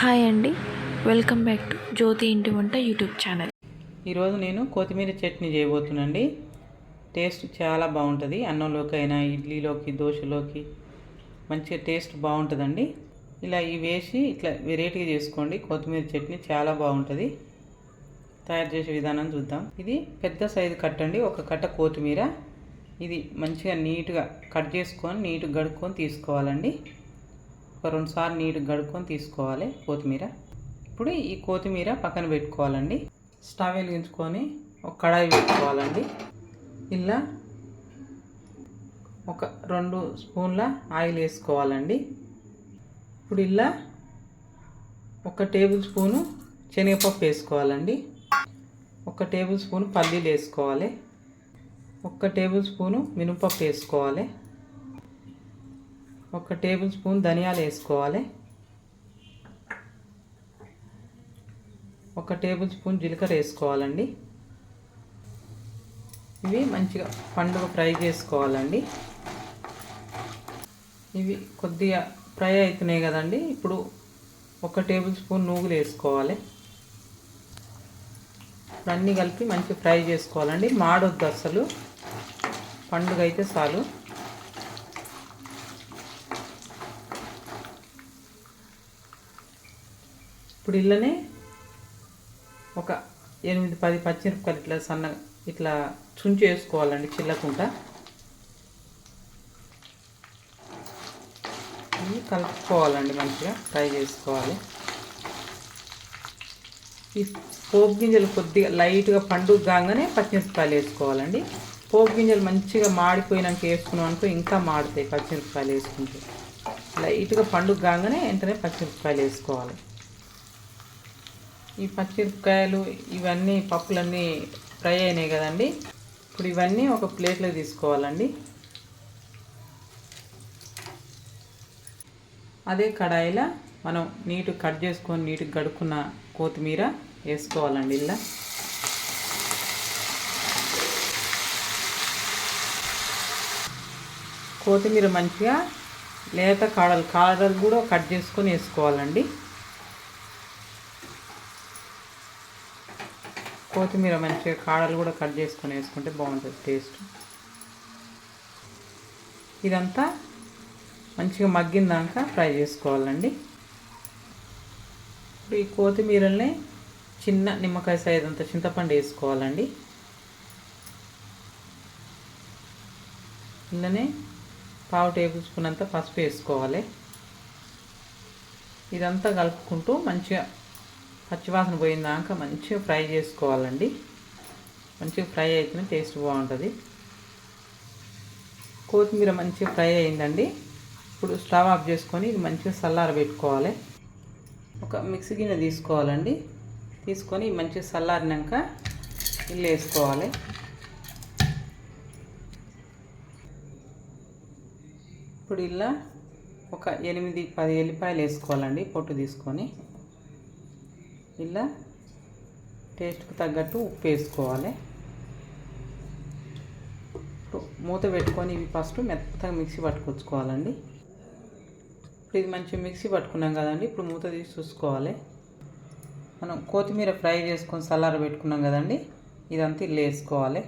Hi అండి. Welcome back to జ్యోతి ఇంటి వంట యూట్యూబ్ ఛానల్. ఈరోజు నేను కొత్తిమీర చట్నీ చేయబోతున్నాండి టేస్ట్ చాలా బాగుంటుంది. అన్నంలోకి అయినా ఇడ్లీలోకి దోశలోకి మంచిగా టేస్ట్ బాగుంటుందండి. ఇలా ఇవి వేసి ఇట్లా వెరైటీగా చేసుకోండి. కొత్తిమీర చట్నీ చాలా బాగుంటుంది. తయారు చేసే విధానం చూద్దాం. ఇది పెద్ద సైజు కట్టండి ఒక కట్ట కొత్తిమీర. ఇది మంచిగా నీట్గా కట్ చేసుకొని నీట్గా గడుక్కొని తీసుకోవాలండి. ఒక రెండు సార్లు నీట్గా గడుక్కొని తీసుకోవాలి కొత్తిమీర. ఇప్పుడు ఈ కొత్తిమీర పక్కన పెట్టుకోవాలండి. స్టవ్ వెలిగించుకొని ఒక కడాయి పెట్టుకోవాలండి. ఇలా ఒక రెండు స్పూన్ల ఆయిల్ వేసుకోవాలండి. ఇప్పుడు ఇలా ఒక టేబుల్ స్పూను శనగపప్పు వేసుకోవాలండి. ఒక టేబుల్ స్పూన్ పల్లీలు వేసుకోవాలి. ఒక టేబుల్ స్పూను మినపప్పు వేసుకోవాలి. ఒక టేబుల్ స్పూన్ ధనియాలు వేసుకోవాలి. ఒక టేబుల్ స్పూన్ జీలకర్ర వేసుకోవాలండి. ఇవి మంచిగా పండుగ ఫ్రై చేసుకోవాలండి. ఇవి కొద్దిగా ఫ్రై అవుతున్నాయి కదండి. ఇప్పుడు ఒక టేబుల్ స్పూన్ నూగులు వేసుకోవాలి. ఇప్పుడు అన్నీ కలిపి మంచిగా ఫ్రై చేసుకోవాలండి. మాడొద్దు అసలు. పండుగ అయితే చాలు. ఇప్పుడు ఇళ్ళనే ఒక ఎనిమిది పది పచ్చిమిరపకాయలు ఇట్లా సన్నగా ఇట్లా చుంచి వేసుకోవాలండి చిల్లకుండా ఇవి కలుపుకోవాలండి మంచిగా ఫ్రై చేసుకోవాలి. ఈ పోపు గింజలు కొద్దిగా లైట్గా పండుగ కాగానే పచ్చిమిరపకాయలు వేసుకోవాలండి. పోపు గింజలు మంచిగా మాడిపోయినాక వేసుకున్నాం అనుకో ఇంకా మాడుతాయి పచ్చిమిరపకాయలు వేసుకుంటే. లైట్గా పండుగ కాగానే వెంటనే పచ్చిమిరపకాయలు వేసుకోవాలి. ఈ పచ్చిమిరపకాయలు ఇవన్నీ పప్పులన్నీ ఫ్రై అయినాయి కదండి. ఇప్పుడు ఇవన్నీ ఒక ప్లేట్లో తీసుకోవాలండి. అదే కడాయిలో మనం నీటు కట్ చేసుకొని నీటుగా గడుక్కున్న కొత్తిమీర వేసుకోవాలండి ఇలా. కొత్తిమీర మంచిగా లేత కాడలు కాడలు కూడా కట్ చేసుకొని వేసుకోవాలండి. కొత్తిమీర మంచిగా కాడలు కూడా కట్ చేసుకొని వేసుకుంటే బాగుంటుంది టేస్ట్. ఇదంతా మంచిగా మగ్గిందాక ఫ్రై చేసుకోవాలండి. ఇప్పుడు ఈ కొత్తిమీరల్ని చిన్న నిమ్మకాయ సైజ్ అంత చింతపండు వేసుకోవాలండి. ఇందులోనే పావు టేబుల్ స్పూన్ అంతా పసుపు వేసుకోవాలి. ఇదంతా కలుపుకుంటూ మంచిగా పచ్చివాసన పోయిందాక మంచిగా ఫ్రై చేసుకోవాలండి. మంచిగా ఫ్రై అయితేనే టేస్ట్ బాగుంటుంది. కొత్తిమీర మంచిగా ఫ్రై అయిందండి. ఇప్పుడు స్టవ్ ఆఫ్ చేసుకొని ఇది మంచిగా చల్లార పెట్టుకోవాలి. ఒక మిక్సీ గిన్నె తీసుకోవాలండి. తీసుకొని మంచిగా చల్లారినాక ఇల్లు వేసుకోవాలి. ఇప్పుడు ఇలా ఒక ఎనిమిది పది ఎల్లిపాయలు వేసుకోవాలండి పొట్టు తీసుకొని. ఇలా టేస్ట్కి తగ్గట్టు ఉప్పు వేసుకోవాలి. ఇప్పుడు మూత పెట్టుకొని ఇవి ఫస్ట్ మెత్తగా మిక్సీ పట్టుకొచ్చుకోవాలండి. ఇప్పుడు ఇది మంచిగా మిక్సీ పట్టుకున్నాం కదండి ఇప్పుడు మూత తీసి చూసుకోవాలి. మనం కొత్తిమీర ఫ్రై చేసుకొని సలార పెట్టుకున్నాం కదండి ఇదంతా ఇల్లు వేసుకోవాలి.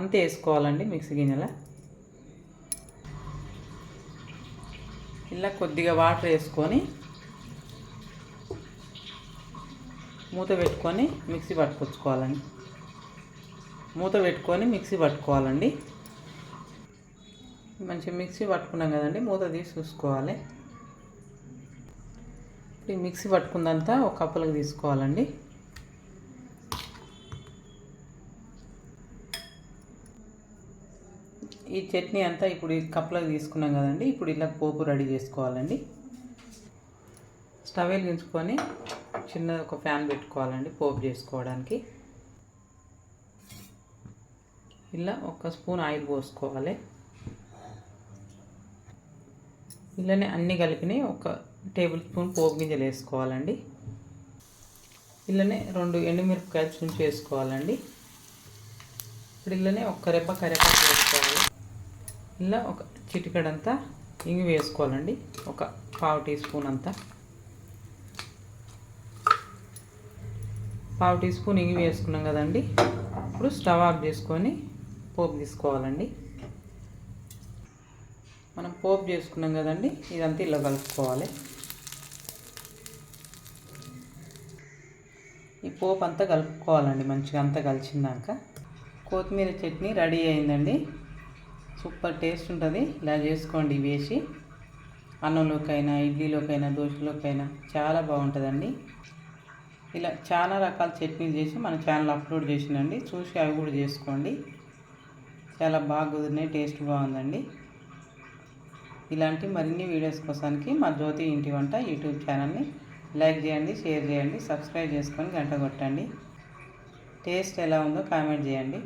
అంతే వేసుకోవాలండి మిక్సీ గిన్నెలో. ఇలా కొద్దిగా వాటర్ వేసుకొని మూత పెట్టుకొని మిక్సీ పట్టుకొచ్చుకోవాలండి. మూత పెట్టుకొని మిక్సీ పట్టుకోవాలండి. మంచిగా మిక్సీ పట్టుకున్నాం కదండి మూత తీసి చూసుకోవాలి. ఇప్పుడు మిక్సీ పట్టుకుందంతా ఒక కప్పులకు తీసుకోవాలండి. ఈ చట్నీ అంతా ఇప్పుడు కప్లో తీసుకున్నాం కదండి. ఇప్పుడు ఇలా పోపు రెడీ చేసుకోవాలండి. స్టవ్ వెలిగించుకొని చిన్న ఒక ఫ్యాన్ పెట్టుకోవాలండి పోపు చేసుకోవడానికి. ఇలా ఒక స్పూన్ ఆయిల్ పోసుకోవాలి. ఇలానే అన్నీ కలిపిని ఒక టేబుల్ స్పూన్ పోపు గింజలు వేసుకోవాలండి. ఇలానే రెండు ఎండుమిరపకాయలు చుంచి వేసుకోవాలండి. ఇప్పుడు ఇలానే ఒక రెప్ప కరివేపాకు వేసుకోవాలి. ఇలా ఒక చిటికడంతా ఇంగు వేసుకోవాలండి. ఒక పావు టీ స్పూన్ అంతా. పావు టీ స్పూన్ ఇంగి వేసుకున్నాం కదండి. ఇప్పుడు స్టవ్ ఆఫ్ చేసుకొని పోపు తీసుకోవాలండి. మనం పోపు చేసుకున్నాం కదండి. ఇదంతా ఇలా కలుపుకోవాలి. ఈ పోపు అంతా కలుపుకోవాలండి. మంచిగా అంతా కలిసిందాక కొత్తిమీర చట్నీ రెడీ అయిందండి. సూపర్ టేస్ట్ ఉంటుంది. ఇలా చేసుకోండి వేసి. అన్నంలోకైనా ఇడ్లీలోకైనా దోశలోకైనా చాలా బాగుంటుందండి. ఇలా చాలా రకాల చట్నీలు చేసి మన ఛానల్ అప్లోడ్ చేసిందండి. చూసి అవి కూడా చేసుకోండి. చాలా బాగా కుదిరినాయి టేస్ట్ బాగుందండి. ఇలాంటి మరిన్ని వీడియోస్ కోసానికి మా జ్యోతి ఇంటి వంట యూట్యూబ్ ఛానల్ని లైక్ చేయండి షేర్ చేయండి సబ్స్క్రైబ్ చేసుకొని గంట కొట్టండి. టేస్ట్ ఎలా ఉందో కామెంట్ చేయండి.